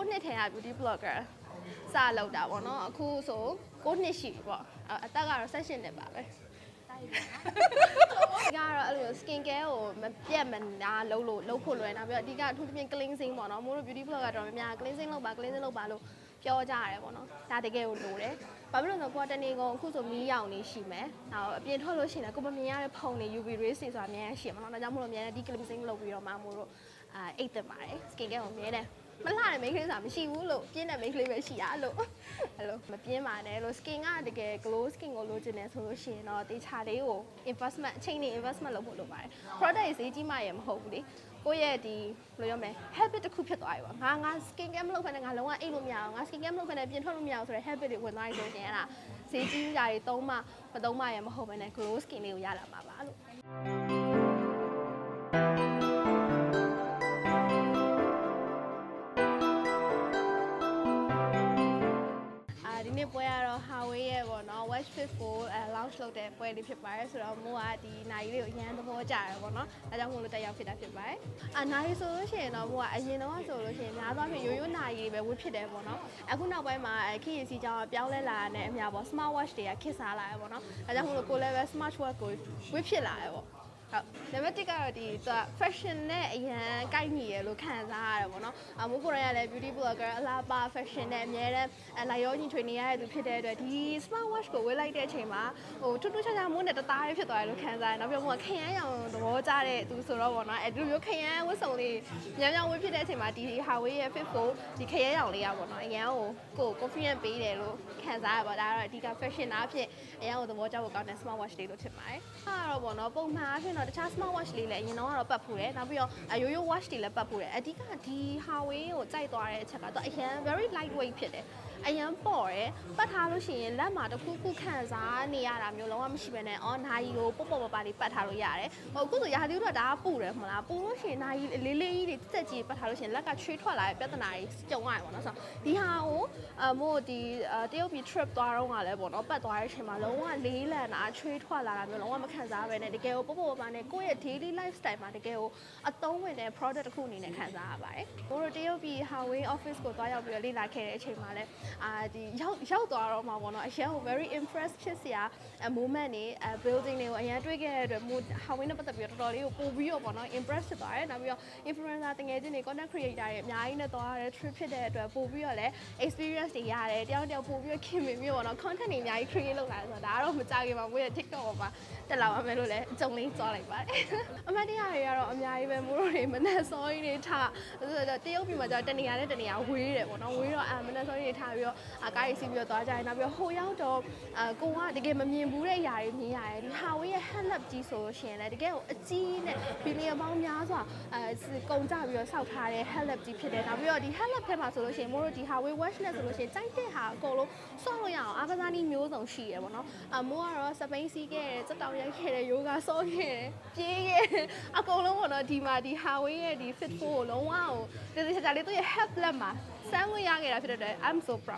9နှစ်ထဲက beauty blogger စလောက်တာပေါ့နော်အခုဆို9နှစ်ရှိပြီပေါ့အအသက်ကတော့16နှစ်ပါပဲဒီကတော့အဲ့လို skin care ကိုမပြတ်မနာလုံးလို့လုံးဖို့လွယ်တာပြီးတော့အဓိကအထူးသဖြင့် cleansing ပေါ့နော်မို့လို့ beauty blogger တော်တော်များများ cleansing လုပ်ပါ cleansing လုပ်ပါလို့ပြောကြရတယ်ပေါ့နော်ဒါတကယ်ကိုလိုတယ်ဘာဖြစ်လို့လဲဆိုတော့ကိုကတနေ့ကုန်အခုဆိုမီးရောင်နေရှိမယ်။နောက်အပြင်ထွက်လို့ရှိရင်လည်းကိုမမြင်ရတဲ့ဖုံတွေ UV rays တွေဆိုတာအများကြီးရှိမှာနော်။ဒါကြောင့်မို့လို့အများကြီးဒီ cleansing လုပ်ပြီးတော့မှမို့လို့အာအိတ်တက်ပါတယ်။ skin care ကိုအများတယ် မလှတဲ့ make လေးဆိုတာမရှိဘူးလို့ပြင်းတဲ့ make လေးပဲရှိရလို့အဲ့လိုမပြင်းပါနဲ့လို့ skin ကတကယ် glow skin ကိုလိုချင်တယ်ဆိုလို့ရှိရင်တော့တေချာလေးကို investment အချိန်နဲ့ investment လုပ်ဖို့လိုပါတယ် product ရေးဈေးကြီးမှရမဟုတ်ဘူးလေကိုယ့်ရဲ့ဒီဘယ်လိုပြောမလဲ habit တစ်ခုဖြစ်သွားပြီပေါ့ငါငါ skin care မလုပ်ခနဲ့ငါလုံးဝအိတ်လို့မရအောင်ငါ skin care မလုပ်ခနဲ့ပြင်ထွက်လို့မရအောင်ဆိုတဲ့ habit တွေဝင်သွားပြီဆိုရင်အဲ့ဒါဈေးကြီးကြတွေသုံးမှမသုံးမှရမဟုတ်ဘဲနဲ့ glow skin လေးကိုရလာမှာပါလို့ ပေါ့နော် Watch Fit ကိုအဲ launch လုပ်တဲ့ပွဲလေးဖြစ်ပါတယ်ဆိုတော့မိုးကဒီနိုင်လေးကိုအရန်သဘောကျတယ်ပေါ့နော်အဲကြောင့်မို့လို့တက်ရောက်ဖြစ်တာဖြစ်ပါတယ်အာနိုင်ဆိုလို့ရှိရင်တော့မိုးကအရင်တော့ဆိုလို့ရှိရင်များသောအားဖြင့်ရိုးရိုးနိုင်လေးပဲဝတ်ဖြစ်တယ်ပေါ့နော်အခုနောက်ပိုင်းမှာအဲခေတ်စီကြောင်းပြောင်းလဲလာတဲ့အများပေါ့ smart watch တွေကခေတ်စားလာတယ်ပေါ့နော်အဲကြောင့်မို့လို့ကိုလည်းပဲ smart watch ကိုဝတ်ဖြစ်လာတယ်ပေါ့ ဟုတ်နံပါတ်1ကတော့ဒီသူက fashion နဲ့အရန်ကိုက်ညီရလို့ခံစားရတယ်ပေါ့နော်အမိုးကိုရရလည်း beauty blogger အလားပါ fashion နဲ့အများတန်းအလိုက်ရောညီထွေနေရတဲ့သူဖြစ်တဲ့အတွက်ဒီ smart watch ကိုဝယ်လိုက်တဲ့အချိန်မှာဟိုထူးထူးခြားခြားမိုးနဲ့တသားလေးဖြစ်သွားတယ်လို့ခံစားရတယ်နောက်ပြီးတော့မိုးကခရမ်းရောင်သဘောကျတဲ့သူဆိုတော့ပေါ့နော်အဲဒီလိုမျိုးခရမ်းဝတ်စုံလေးညံ့ညံ့ဝတ်ဖြစ်တဲ့အချိန်မှာဒီ Huawei ရဲ့ Fit ကိုဒီခရမ်းရောင်လေးอ่ะပေါ့နော်အရန်ကိုကို confident ပေးတယ်လို့ခံစားရပါဒါကတော့အဓိက fashion အဖြစ်အရန်ကိုသဘောကျဖို့ကောင်းတဲ့ smart watch လေးလို့ထင်ပါတယ်အဲ့တော့ပေါ့နော်ပုံမှန်အဖြစ်တော့တခြား smart watch လေးလည်းအရင်တော့ကတော့ပတ်ဖူးတယ်နောက်ပြီးတော့အရိုးရိုး watch တွေလည်းပတ်ဖူးတယ်အဓိကဒီ Huawei ကိုကြိုက်သွားတဲ့အချက်ကတော့အရန် very lightweight ဖြစ်တယ် အရန်ပေါ့တယ်ပတ်ထားလို့ရှိရင်လက်မှာတစ်ခုခုခံစားနေရတာမျိုးလုံးဝမရှိဘဲနဲ့အော်နိုင်ကိုပေါ့ပေါ့ပပလေးပတ်ထားလို့ရတယ်ဟိုအခုဆိုရာသီဥတုကဒါကပူတယ်မလားပူလို့ရှိရင်နိုင်လေးလေးကြီးတွေတက်ကြီးပတ်ထားလို့ရှိရင်လက်ကချွေးထွက်လာတဲ့ပြဿနာတွေကြုံရတယ်ပေါ့နော်ဆိုတော့ဒီဟာကိုအမို့ဒီတရုတ်ပြည် trip သွားတော့ကလည်းပေါ့နော်ပတ်သွားတဲ့အချိန်မှာလုံးဝလေးလံတာချွေးထွက်လာတာမျိုးလုံးဝမခံစားဘဲနဲ့တကယ်ကိုပေါ့ပေါ့ပပနဲ့ကိုယ့်ရဲ့ daily lifestyle မှာတကယ်ကိုအသုံးဝင်တဲ့ product တစ်ခုအနေနဲ့ခံစားရပါတယ်။ကိုတို့တရုတ်ပြည် Huawei office ကိုသွားရောက်ပြီးတော့လေ့လာခဲ့တဲ့အချိန်မှာလည်းအာဒီရောက်ရောက်သွားတော့မှာပေါ့နော်အရင်က very impressed ဖြစ်စရာ moment တွေအဲ building တွေကိုအရင်တွေ့ခဲ့တဲ့အတွက်မို့ Huawei နဲ့ပတ်သက်ပြီးတော့တော်တော်လေးကိုပို့ပြီးတော့ပေါ့နော် impress ဖြစ်သွားတယ်။နောက်ပြီးတော့ influencer တငယ်ချင်းတွေ content creator တွေအများကြီးနဲ့သွားရတဲ့ trip ဖြစ်တဲ့အတွက်ပို့ပြီးတော့လည်း experience တွေရတယ်တယောက်တစ်ယောက်ပို့ပြီးတော့ခင်မင်ပြီးတော့ပေါ့နော် content တွေအများကြီး create လုပ်လာတယ်ဆိုတော့ဒါကတော့မကြခင်မှာမို့ရဲ့ TikTok ပေါ်မှာတက်လာပါမယ်လို့လည်းအကြုံလေးသွားလိုက်ပါတယ်။အမတ်တရားတွေကတော့အများကြီးပဲမို့တို့တွေမနဲ့စောကြီးတွေထားဆိုတော့တရုတ်ပြည်မှာကျတော့တနေရာနဲ့တနေရာဝေးတယ်ပေါ့နော်ဝေးတော့အမနဲ့စောကြီးတွေထားပြီးတော့အကားရီစီးပြီးတော့သွားကြတယ်နောက်ပြီးတော့ဟိုရောက်တော့အကိုကတကယ်မမြင်ဘူးတဲ့အရာတွေမြင်ရတယ်ဒီ Huawei ရဲ့ hand lab ကြီးဆိုလို့ရှိရင်လည်းတကယ်ကိုအကြီးနဲ့ဘီလီယံပေါင်းများစွာအဲကုန်ကြပြီးတော့စောက်ထားတဲ့ hand lab ကြီးဖြစ်တယ်နောက်ပြီးတော့ဒီ hand lab ထဲမှာဆိုလို့ရှိရင်မို့တို့ဒီ Huawei watch နဲ့ဆိုလို့ရှိရင်ကြိုက်တဲ့ဟာအကုန်လုံးစောင့်လို့ရအောင်အားကစားနည်းမျိုးစုံရှိရပေါ့နော်အမိုးကတော့စပိန်စီးခဲ့တယ်စက်တောင်ရိုက်ခဲ့တယ် yoga ဆော့ခဲ့တယ်ပြေးခဲ့တယ်အကုန်လုံးပေါ့နော်ဒီမှာဒီ Huawei ရဲ့ဒီ Fit 4ကိုလုံးဝကိုတကယ်ချာလေးသူ့ရဲ့ hand lab မှာစမ်းလို့ရခဲ့တာဖြစ်တဲ့အတွက် I'm so proud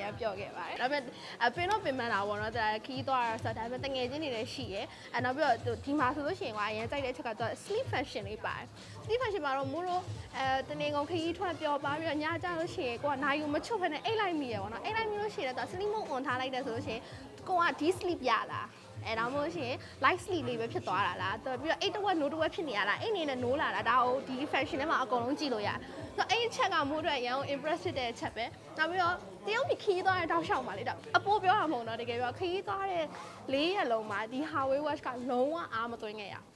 ရပြောခဲ့ပါတယ်ဒါပေမဲ့အပင်တော့ပင်ပန်းတာပေါ့နော်ဒါခီးသွားတာဆိုတော့ဒါပေမဲ့တငယ်ချင်းတွေလည်းရှိရယ်အဲနောက်ပြီးတော့ဒီမှာဆိုလို့ရှိရင်ကအရင်ကြိုက်တဲ့အချက်ကတော့ sleep fashion လေးပါတယ် sleep fashion မှာတော့မိုးတော့အဲတနေကုန်ခရီးထွက်ပျော်ပါပြီးတော့ညကြလို့ရှိရင်ကိုကနိုင်ကိုမချွတ်ဖ ೇನೆ အိတ်လိုက်မိရယ်ပေါ့နော်အိတ်လိုက်မိလို့ရှိရင်တော့ sleep mode on ထားလိုက်တယ်ဆိုလို့ရှိရင်ကိုက deep sleep ရလား အဲဒါမှမဟုတ်ရှင် light sleep လေးပဲဖြစ်သွားတာလားတော်ပြီးတော့အိတ်တဝက် no တဝက်ဖြစ်နေရလားအိတ်နေနဲ့ no လာတာဒါကိုဒီ fashion ထဲမှာအကုန်လုံးကြည့်လို့ရတယ်ဆိုတော့အဲ့ဒီချက်ကမိုးအတွက်ရန်ကို impress ဖြစ်တဲ့အချက်ပဲနောက်ပြီးတော့တရုတ်ပြည်ခီးသွားတဲ့တောက်လျှောက်ပါလေတော့အပိုးပြောတာမဟုတ်တော့တကယ်ပြောခီးသွားတဲ့လေးရက်လုံးမှာဒီ Huawei watch ကလုံးဝအားမသွင်းခဲ့ရဘူး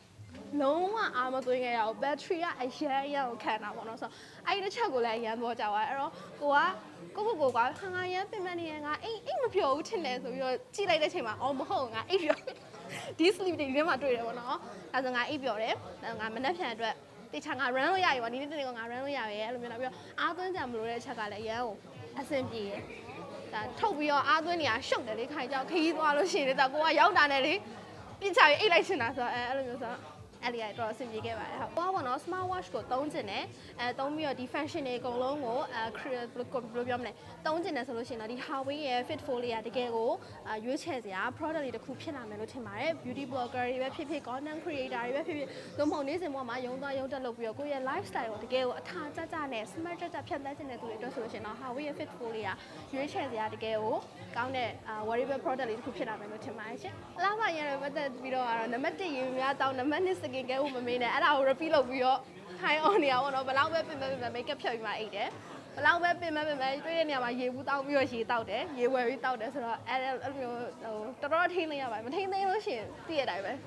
လုံးဝအားမသွင်းခဲ့ရဘူး battery ကအရန်အရန်ကိုခံတာပေါ့နော်ဆိုတော့အဲ့ဒီတစ်ချက်ကိုလည်းအရန်သဘောကျသွားတယ်အဲ့တော့ကိုကကိုကိုကိုကခါငါရန်ပင်ပန်းနေရငါအိတ်အိတ်မပြောဘူးထင်တယ်ဆိုပြီးတော့ကြည့်လိုက်တဲ့အချိန်မှာအော်မဟုတ်ငါအိတ်ပြောဒီ sleep တွေဒီထဲမှာတွေ့တယ်ပေါ့နော်အဲဆိုငါအိတ်ပြောတယ်ငါမနှက်ဖြန်အတွက်တေချာငါ run လို့ရပြီပေါ့ဒီနေ့တနေ့ကငါ run လို့ရပြီအဲ့လိုမျိုးတော့ပြီးတော့အားသွင်းကြမလို့တဲ့အချက်ကလည်းအရန်ကိုအဆင်ပြေတယ်ဒါထုတ်ပြီးတော့အားသွင်းနေရရှုပ်တယ်လေခိုင်ကြောက်ခရီးသွားလို့ရှိရင်လေဒါကိုကရောက်တာနဲ့လေပြစ်ချပြီးအိတ်လိုက်ချင်တာဆိုတော့အဲအဲ့လိုမျိုးဆိုတော့ အဲ့ဒီကတော့အဆင်ပြေခဲ့ပါတယ်ဟုတ်ဟောပါတော့ smart watch ကိုသုံးကျင်တယ်အဲသုံးပြီးတော့ဒီ function တွေအကုန်လုံးကိုအဲ create ဘယ်လိုပြောမလဲသုံးကျင်တယ်ဆိုလို့ရှိရင်တော့ဒီ Huawei ရဲ့ Fit 4လေးကတကယ်ကိုအာရွေးချယ်စရာ product တွေတစ်ခုဖြစ်လာမယ်လို့ထင်ပါတယ် beauty blogger တွေပဲဖြစ်ဖြစ် content creator တွေပဲဖြစ်ဖြစ်သို့မဟုတ်နေ့စဉ်ဘဝမှာရုံသွားရုံတက်လုပ်ပြီးတော့ကိုယ့်ရဲ့ lifestyle ကိုတကယ်ကိုအထာကျကျနဲ့ smart ကျကျဖြတ်သန်းချင်တဲ့သူတွေအတွက်ဆိုလို့ရှိရင်တော့ Huawei ရဲ့ Fit 4လေးကရွေးချယ်စရာတကယ်ကိုကောင်းတဲ့ wearable product လေးတစ်ခုဖြစ်လာမယ်လို့ထင်ပါတယ်ရှင်အလားပါရရပတ်သက်ပြီးတော့ကတော့နံပါတ်1ရေများတောင်းနံပါတ်2 skin care ကိုမမေးနဲ့အဲ့ဒါကို repeat လုပ်ပြီးတော့ high on နေရပါတော့ဘယ်လောက်ပဲပြင်မဲ့ပြင်မဲ့ makeup ဖြတ်ပြီးမှအိတ်တယ်ဘယ်လောက်ပဲပြင်မဲ့ပြင်မဲ့တွေ့တဲ့နေရာမှာရေဘူးတောင်းပြီးတော့ရေတောက်တယ်ရေဝယ်ပြီးတောက်တယ်ဆိုတော့အဲ့အဲ့လိုမျိုးဟိုတော်တော်ထိန်းသိမ်းရပါတယ်မထိန်းသိမ်းလို့ရှိရင်သိရတဲ့အတိုင်း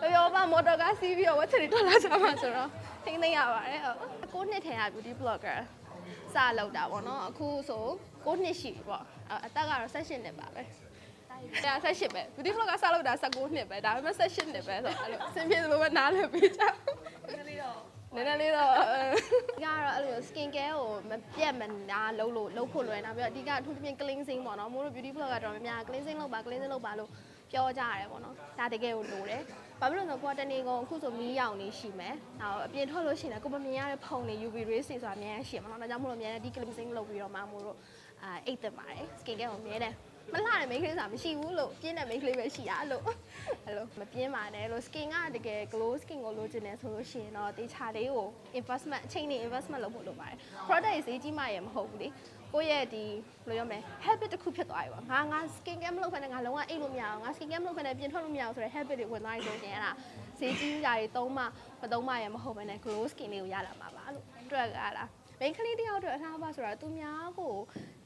ပဲပြောပါမော်တော်ကားစီးပြီးတော့ဝက်ချရီထွက်လာကြမှာဆိုတော့ထိန်းသိမ်းရပါတယ်ဟုတ်ကိုနှစ်ထဲက beauty blogger စလောက်တာပေါ့နော်အခုဆိုကိုနှစ်ရှိပြီပေါ့အသက်ကတော့16နှစ်ပါပဲ ဒါ16ပဲ beauty blogger စလောက်တာ19နှစ်ပဲဒါပေမဲ့16နှစ်ပဲဆိုတော့အဲ့လိုအဆင်ပြေသလိုပဲနားလည်ပေးကြနည်းနည်းလေးတော့ဒီကတော့အဲ့လို skin care ကိုမပြတ်မနာလုံးလို့လုံးဖို့လွယ်တာပြီးတော့အဓိကအထူးသဖြင့် cleansing ပေါ့နော်မို့လို့ beauty blogger တော်များများ cleansing လုပ်ပါ cleansing လုပ်ပါလို့ပြောကြရတယ်ပေါ့နော်ဒါတကယ်ကိုလိုတယ်ဘာဖြစ်လို့လဲဆိုတော့ကိုယ်တနေ့ကုန်အခုဆိုမီးရောင်နေရှိမယ်။နောက်အပြင်ထွက်လို့ရှိရင်လည်းကိုယ်မမြင်ရတဲ့ဖုံတွေ UV rays တွေဆိုတာအများကြီးရှိမှာနော်။ဒါကြောင့်မို့လို့အများကြီး cleansing လုပ်ပြီးတော့မှမို့လို့အာအိတ်တက်ပါတယ်။ skin care ကိုမြဲတယ်။ မလှတဲ့ make လေးဆိုတာမရှိဘူးလို့ပြင်းတဲ့ make လေးပဲရှိရလို့အဲ့လိုမပြင်းပါနဲ့လို့ skin ကတကယ် glow skin ကိုလိုချင်တယ်ဆိုလို့ရှိရင်တော့တေချာလေးကို investment အချိန်နဲ့ investment လုပ်ဖို့လိုပါတယ် product ရေးဈေးကြီးမှရမဟုတ်ဘူးလေကိုယ့်ရဲ့ဒီဘယ်လိုပြောမလဲ habit တစ်ခုဖြစ်သွားပြီပေါ့ငါငါ skin care မလုပ်ခနဲ့ငါလုံးဝအိတ်လို့မရအောင်ငါ skin care မလုပ်ခနဲ့ပြင်ထွက်လို့မရအောင်ဆိုတဲ့ habit တွေဝင်သွားပြီဆိုရင်အဲ့ဒါဈေးကြီးကြတွေသုံးမှမသုံးမှရမဟုတ်ဘဲနဲ့ glow skin လေးကိုရလာမှာပါလို့အတွက်ကလားမိန်းကလေးတယောက်အတွက်အလားပါဆိုတာသူများကို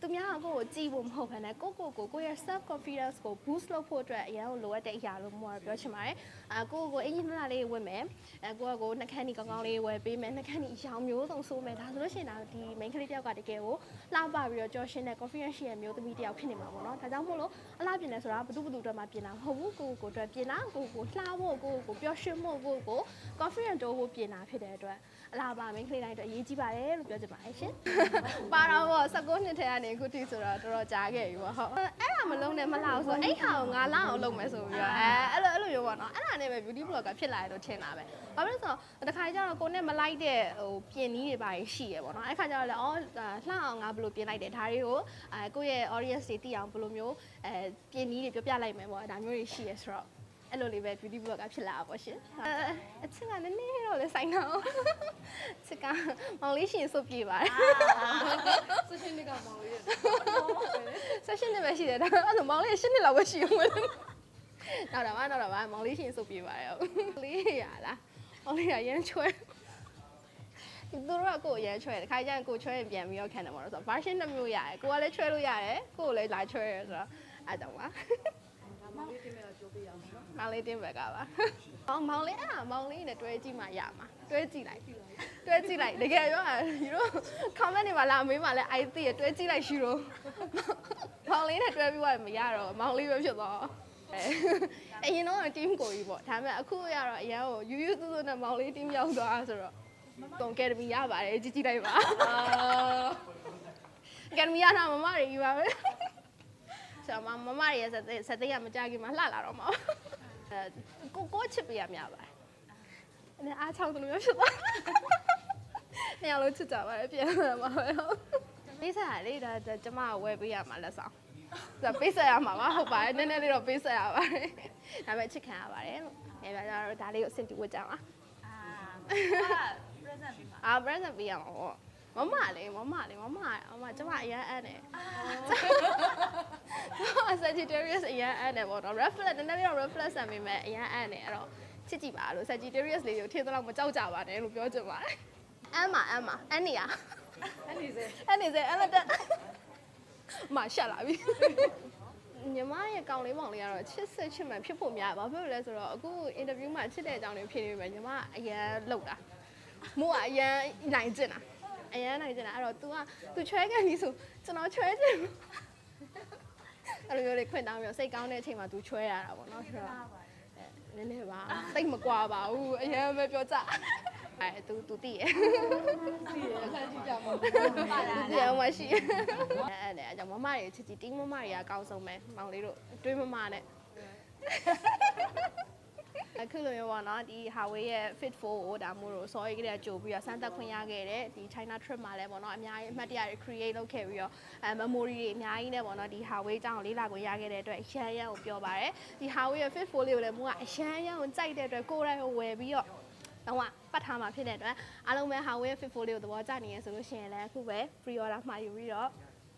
သူများကိုကြည်ဖို့မဟုတ်ဘဲနဲ့ကိုကိုကိုကိုရဲ့ self confidence ကို boost လုပ်ဖို့အတွက်အရင်ကလိုအပ်တဲ့အရာလို့မို့ပြောချင်ပါတယ်။အာကိုကိုအင်ဂျင်နာလေးဝင်မယ်။အဲကိုကကိုနှခမ်းနီကောင်းကောင်းလေးဝယ်ပေးမယ်။နှခမ်းနီအရောင်မျိုးစုံဆိုးမယ်။ဒါဆိုလို့ရှိရင်ဒါဒီမိန်းကလေးတယောက်ကတကယ်ကိုလှပပြီးတော့ကြော်ရှင်းတဲ့ confidence ရှိတဲ့မျိုးသမီးတယောက်ဖြစ်နေမှာပေါ့နော်။ဒါကြောင့်မို့လို့အလားပြင်တယ်ဆိုတာဘယ်သူဘယ်သူအတွက်မှပြင်တာမဟုတ်ဘူး။ကိုကိုအတွက်ပြင်တာကိုကိုလှဖို့ကိုကိုပျော်ရွှင်ဖို့ကိုကို confident တိုးဖို့ပြင်တာဖြစ်တဲ့အတွက်အလားပါမိန်းကလေးတိုင်းအတွက်အရေးကြီးပါတယ်လို့ပြောချင်ပါတယ်ရှင်။ပါတော့ပေါ့19နှစ်ထဲကနေအခုထိဆိုတော့တော်တော်ကြာခဲ့ပြီပေါ့ဟုတ်။အဲ့ဒါမလုံးနဲ့မလောက်ဆိုအဲ့ဟာကိုငါလောက်အောင်လုပ်မယ်ဆိုပြီးတော့အဲအဲ့လိုအဲ့လိုမျိုးပေါ့နော်။အဲ့ဒါနဲ့ပဲ beauty blogger ဖြစ်လာရလို့ထင်တာပဲ။ဘာဖြစ်လို့ဆိုတော့တခါကျတော့ကိုနဲ့မလိုက်တဲ့ဟိုပြင်နည်းတွေပါရှိရပေါ့နော်။အဲ့ခါကျတော့လေအော်လှအောင်ငါဘယ်လိုပြင်လိုက်တယ်ဒါတွေကိုအဲကိုယ့်ရဲ့ audience တွေသိအောင်ဘယ်လိုမျိုးအဲပြင်နည်းတွေပြောပြလိုက်မယ်ပေါ့။ဒါမျိုးတွေရှိရဆိုတော့ အဲ့လိုလေးပဲ beauty blogger ဖြစ်လာတာပေါ့ရှင်။အဲအချစ်ကနည်းနည်းတော့လည်းဆိုင်တော့ချစ်ကမောင်လေးရှင်စုပ်ပြေပါတယ်။ဆက်ရှင်တွေကမောင်လေးရဲ့ဆက်ရှင်နဲ့ပဲရှိတယ်ဒါအဲ့ဒါမောင်လေးရှင်းနှစ်လောက်ပဲရှိဦးမယ်။နောက်တော့မှနောက်တော့မှမောင်လေးရှင်စုပ်ပြေပါတယ်ဟုတ်။လေးရလား။မောင်လေးကရမ်းချွဲသူတို့ကကိုယ်ရမ်းချွဲတယ်ခါကျရင်ကိုချွဲရင်ပြန်ပြီးတော့ခံတယ်ပေါ့နော်ဆိုတော့ version တစ်မျိုးရတယ်ကိုကလည်းချွဲလို့ရတယ်ကိုကိုလည်းလာချွဲရဆိုတော့အဲ့ကြောင့်ပါမောင်လေးတင်မဲ့တော့ကြိုးပေးရအောင်နော် မောင်လေးတင်းဘက်ကပါ။မောင်မောင်လေးအဲ့ဒါမောင်လေးနဲ့တွဲကြည့်မှရမှာ။တွဲကြည့်လိုက်။တွဲကြည့်လိုက်တကယ်ပြောတာယူတို့ comment တွေမှာလာမေးမှလည်း I သိရတွဲကြည့်လိုက်ရှိတော့မောင်လေးနဲ့တွဲပြီးတော့မရတော့မောင်လေးပဲဖြစ်သွား။အဲအရင်တော့ team ကိုကြီးပေါ့ဒါပေမဲ့အခုရတော့အရင်ကိုယူယူသူသူနဲ့မောင်လေး team ရောက်သွားဆိုတော့ကွန်ကယ်ဒမီရပါတယ်ကြည့်ကြည့်လိုက်ပါ။ကယ်ဒမီရတာမမတွေကြီးပါပဲ။ ဆိုတော့မမမတွေရဲ့စက်စက်သိကမကြခင်မှာလှလာတော့မှာအဲကိုကိုချစ်ပေးရများပါတယ်။အဲ့အားချောင်းသလိုမျိုးဖြစ်သွား။နေရာလုံးချစ်ကြပါတယ်ပြန်လာမှာပဲဟုတ်။ပေးဆက်ရလေဒါကျမဝယ်ပေးရမှာလက်ဆောင်။ဒါပေးဆက်ရမှာပါဟုတ်ပါတယ်နည်းနည်းလေးတော့ပေးဆက်ရပါတယ်။ဒါပေမဲ့ချစ်ခံရပါတယ်လို့။အဲဒါကြတော့ဒါလေးကိုအဆင်ပြေဝတ်ကြပါအာဟာ present ပေးပါ။အာ present ပေးရမှာပေါ့။ မမလေးမမလေးမမအမကျမအရန်အပ်နေ။ကျမ Sagittarius အရန်အပ်နေပေါ့နော် reflex နည်းနည်းလေးတော့ reflex ဆံမိမယ်အရန်အပ်နေအဲ့တော့ချစ်ကြည့်ပါလို့ Sagittarius လေးကိုထင်သလောက်မကြောက်ကြပါနဲ့လို့ပြောချင်ပါတယ်။အမ်းပါအမ်းပါအမ်းနေရအဲ့ဒီစေအဲ့နေစေအဲ့လက်တက်မရှက်လာပြီညီမရဲ့ကောင်လေးမောင်လေးကတော့ချစ်စစ်ချစ်မှန်ဖြစ်ဖို့များဘာဖြစ်လို့လဲဆိုတော့အခုအင်တာဗျူးမှာချစ်တဲ့အကြောင်းတွေဖြစ်နေပြီညီမအရန်လောက်တာမို့ကအရန်နိုင်ကျင်တာ အရန်နိုင်ကျင်တာအဲ့တော့ तू က तू ချွဲကန်ပြီဆိုကျွန်တော်ချွဲချင်အဲ့လိုမျိုးလေးခွင့်တောင်းပြီးတော့စိတ်ကောင်းတဲ့အချိန်မှာ तू ချွဲရတာပေါ့နော်ဆိုတော့နည်းနည်းပါတိတ်မကွာပါဘူးအရန်ပဲပြောကြအဲ तू तू တည်ရ စီရလှမ်းကြည့်ကြမှာ ပါလာဒီအောင်မရှိအဲ့ဒါအကြောင်းမမတွေချစ်ချစ်တင်းမမတွေကအကောင်းဆုံးပဲမောင်လေးတို့တွေးမမနဲ့ အခုလိုမျိုးပေါ့နော်ဒီ Huawei ရဲ့ Fit 4ကိုဒါမို့လို့ sorry ကလေးကြိုပြီးတော့စမ်းသပ်ခွင့်ရခဲ့တဲ့ဒီ China trip မှာလည်းပေါ့နော်အများကြီးအမှတ်တရတွေ create လုပ်ခဲ့ပြီးတော့အဲ memory တွေအများကြီးနဲ့ပေါ့နော်ဒီ Huawei အကြောင်းကိုလေ့လာခွင့်ရခဲ့တဲ့အတွက်အရန်ရန်ကိုပြောပါတယ်ဒီ Huawei ရဲ့ Fit 4လေးကိုလည်းမို့ကအရန်ရန်ကိုကြိုက်တဲ့အတွက်ကိုယ်တိုင်ကိုဝယ်ပြီးတော့တော့ပတ်ထားမှာဖြစ်တဲ့အတွက်အားလုံးပဲ Huawei ရဲ့ Fit 4လေးကိုသဘောကျနေရဆိုလို့ရှိရင်လည်းအခုပဲ pre order မှာယူပြီးတော့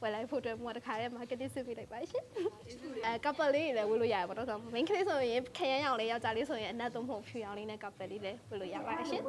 ဝယ်လိုက်ဖို့အတွက်မို့တခါတည်း marketing ဆွပေးလိုက်ပါရှင်အဲ couple လေးတွေလည်းဝယ်လို့ရတယ်ပေါ့နော်ဆိုတော့ main ကလေးဆိုရင်ခရမ်းရောင်လေးယောက်ျားလေးဆိုရင်အနက်သုံးဖို့ဖြူရောင်လေးနဲ့ couple လေးလည်းဝယ်လို့ရပါတယ်ရှင်